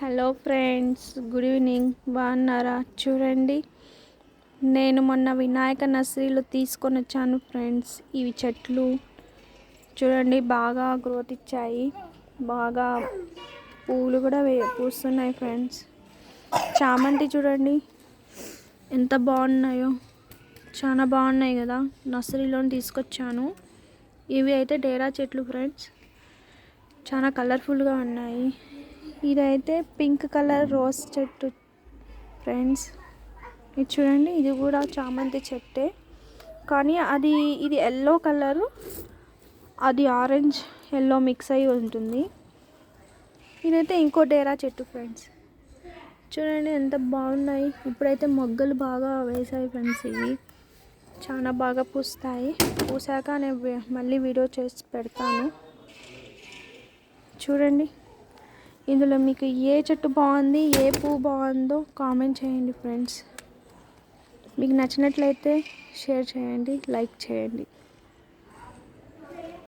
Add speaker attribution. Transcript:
Speaker 1: Hello friends good evening. బాగున్నారా? చూడండి నేను మొన్న వినాయక నర్సరీలో తీసుకొని వచ్చాను ఫ్రెండ్స్. ఇవి చెట్లు చూడండి బాగా గ్రోత్ ఇచ్చాయి. బాగా పూలు కూడా వే పూస్తున్నాయి ఫ్రెండ్స్. చామంతి చూడండి ఎంత బాగున్నాయో. చాలా బాగున్నాయి కదా నర్సరీలో తీసుకొచ్చాను. ఇవి అయితే డేరా చెట్లు ఫ్రెండ్స్. చాలా కలర్ఫుల్గా ఉన్నాయి. ఇదైతే పింక్ కలర్ రోజ్ చెట్టు ఫ్రెండ్స్. ఇది చూడండి ఇది కూడా చామంతి చెట్టే. కానీ అది ఇది ఎల్లో కలరు అది ఆరెంజ్ ఎల్లో మిక్స్ అయి ఉంటుంది. ఇదైతే ఇంకో డేరా చెట్టు ఫ్రెండ్స్. చూడండి ఎంత బాగున్నాయి. ఇప్పుడైతే మొగ్గలు బాగా వేసాయి ఫ్రెండ్స్. ఇవి చాలా బాగా పూస్తాయి. పూసాక నేను మళ్ళీ వీడియో చేసి పెడతాను. చూడండి. ఇందులో మీకు ఏ చెట్టు బాగుంది ఏ పువ్వు బాగుందో కామెంట్ చేయండి ఫ్రెండ్స్ మీకు నచ్చినట్లయితే షేర్ చేయండి లైక్ చేయండి.